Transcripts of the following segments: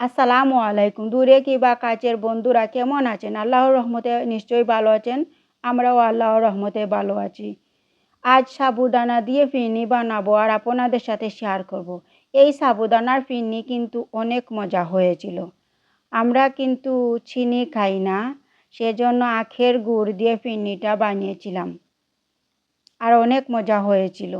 আসসালামু আলাইকুম। দূরে কি বা কাছের বন্ধুরা কেমন আছেন? আল্লাহর রহমতে নিশ্চয়ই ভালো আছেন। আমরাও আল্লাহর রহমতে ভালো আছি। আজ সাবুদানা দিয়ে ফিরনি বানাবো আর আপনাদের সাথে শেয়ার করব। এই সাবুদানার ফিরনি কিন্তু অনেক মজা হয়েছিল। আমরা কিন্তু চিনি খাই না, সেজন্য আখের গুড় দিয়ে ফিরনিটা বানিয়েছিলাম। আর অনেক মজা হয়েছিল।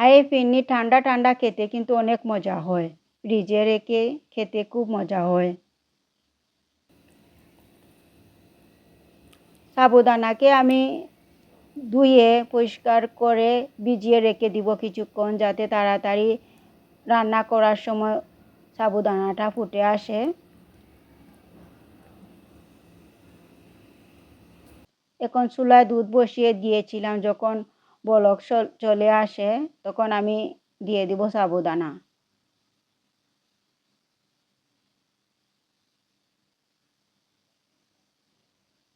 আর এই ফিরনি ঠান্ডা ঠান্ডা খেতে কিন্তু অনেক মজা হয়। ফ্রিজে রেখে খেতে খুব মজা হয়। সাবুদানাকে আমি ধুয়ে, পরিষ্কার করে ভিজিয়ে রেখে দিব কিছুক্ষণ যাতে তাড়াতাড়ি রান্না করার সময় সাবুদানাটা ফুটে আসে। এখন চুলায় দুধ বসিয়ে দিয়েছিলাম যখন বলক চলে আসে, তখন আমি দিয়ে দিব সাবুদানা।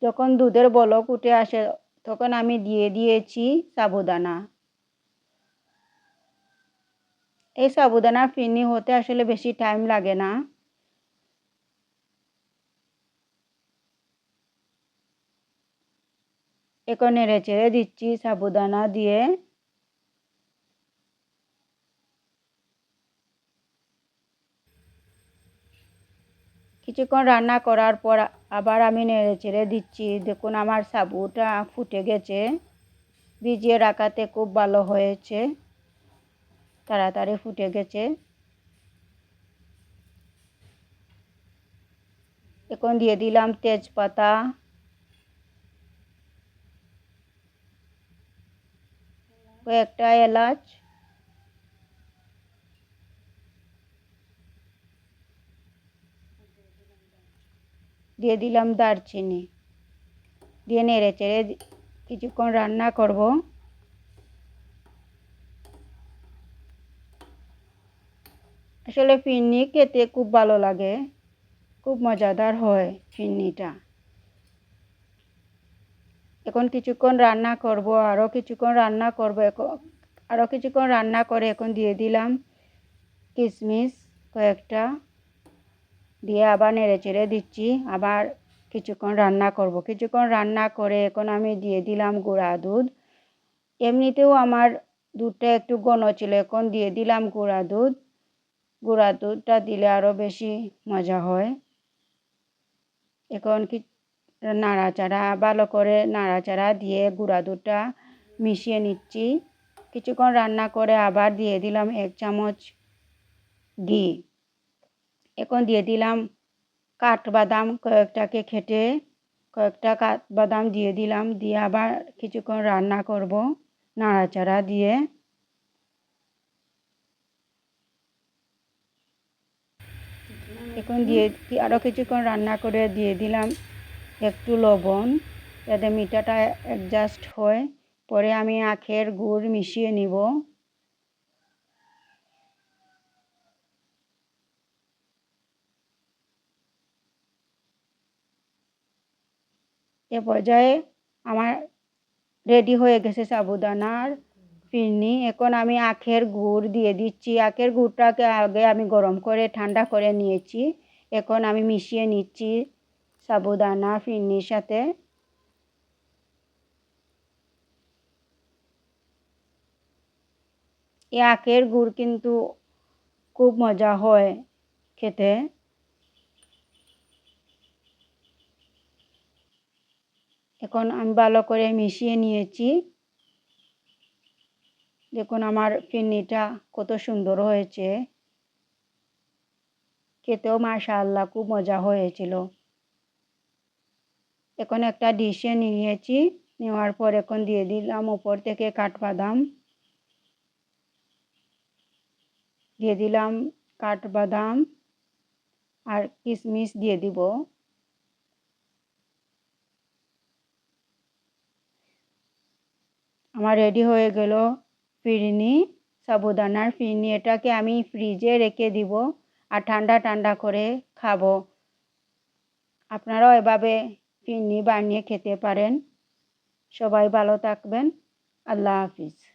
যখন দুধের বলক উঠে আসে, তখন আমি দিয়ে দিয়েছি সাবুদানা। এই সাবুদানা ফিরনি হতে আসলে বেশি টাইম লাগে না। এখন নেড়ে চেড়ে দিচ্ছি সাবুদানা দিয়ে কিছুক্ষণ রান্না করার পর আবার আমি নেড়ে চেড়ে দিচ্ছি দেখুন আমার সাবুটা ফুটে গেছে ভিজিয়ে রাখাতে খুব ভালো হয়েছে তাড়াতাড়ি ফুটে গেছে এখন দিয়ে দিলাম তেজপাতা কয়েকটা এলাচ। দিয়ে দিলাম দারচিনি। দিয়ে নেড়ে চেড়ে কিছুক্ষণ রান্না করব। আসলে ফিরনি খেতে খুব ভালো লাগে। খুব মজাদার হয় ফিরনিটা। এখন কিছুক্ষণ রান্না করব আরও কিছুক্ষণ রান্না করব এখন আরও কিছুক্ষণ রান্না করে এখন দিয়ে দিলাম কিশমিশ কয়েকটা। দিয়ে আবার নেড়ে চেড়ে দিচ্ছি, আবার কিছুক্ষণ রান্না করব। কিছুক্ষণ রান্না করে এখন আমি দিয়ে দিলাম গুঁড়া দুধ। এমনিতেও আমার দুধটা একটু ঘন ছিল, এখন দিয়ে দিলাম গুঁড়া দুধ। গুঁড়া দুধটা দিলে আরও বেশি মজা হয়। এখন কি নাড়াচাড়া, ভালো করে নাড়াচাড়া দিয়ে গুঁড়া দুধটা মিশিয়ে নিচ্ছি। কিছুক্ষণ রান্না করে আবার দিয়ে দিলাম এক চামচ ঘি। এখন দিয়ে দিলাম কাঠবাদাম, কয়েকটাকে খেটে কয়েকটা কাঠবাদাম দিয়ে দিলাম, দিয়ে আবার কিছুক্ষণ রান্না করব নাড়াচাড়া দিয়ে। এখন দিয়ে আরও কিছুক্ষণ রান্না করে দিয়ে দিলাম একটু লবণ, যাতে মিঠাটা অ্যাডজাস্ট হয়। পরে আমি আখের গুড় মিশিয়ে নিব। এ পর্যায়ে আমার রেডি হয়ে গেছে সাবুদানার ফিরনি। এখন আমি আখের গুড় দিয়ে দিচ্ছি। আখের গুড়টাকে আগে আমি গরম করে ঠান্ডা করে নিয়েছি। এখন আমি মিশিয়ে নিচ্ছি। সাবুদানা ফিরনির সাথে। এই আখের গুড় কিন্তু খুব মজা হয় খেতে। এখন আমি ভালো করে মিশিয়ে নিয়েছি। দেখুন আমার ফিরনিটা কত সুন্দর হয়েছে। খেতেও মাশাআল্লাহ খুব মজা হয়েছিল। এখন একটা ডিশে নিয়েছি, নেওয়ার পর এখন দিয়ে দিলাম উপর থেকে কাঠবাদাম। দিয়ে দিলাম কাঠবাদাম আর কিশমিশ দিয়ে দিব। আমার রেডি হয়ে গেল ফিরনি, সাবুদানার ফিরনি। এটাকে আমি ফ্রিজে রেখে দিব আর ঠান্ডা ঠান্ডা করে খাব। আপনারাও এভাবে ফিরনি বানিয়ে খেতে পারেন। সবাই ভালো থাকবেন। আল্লাহ হাফিজ।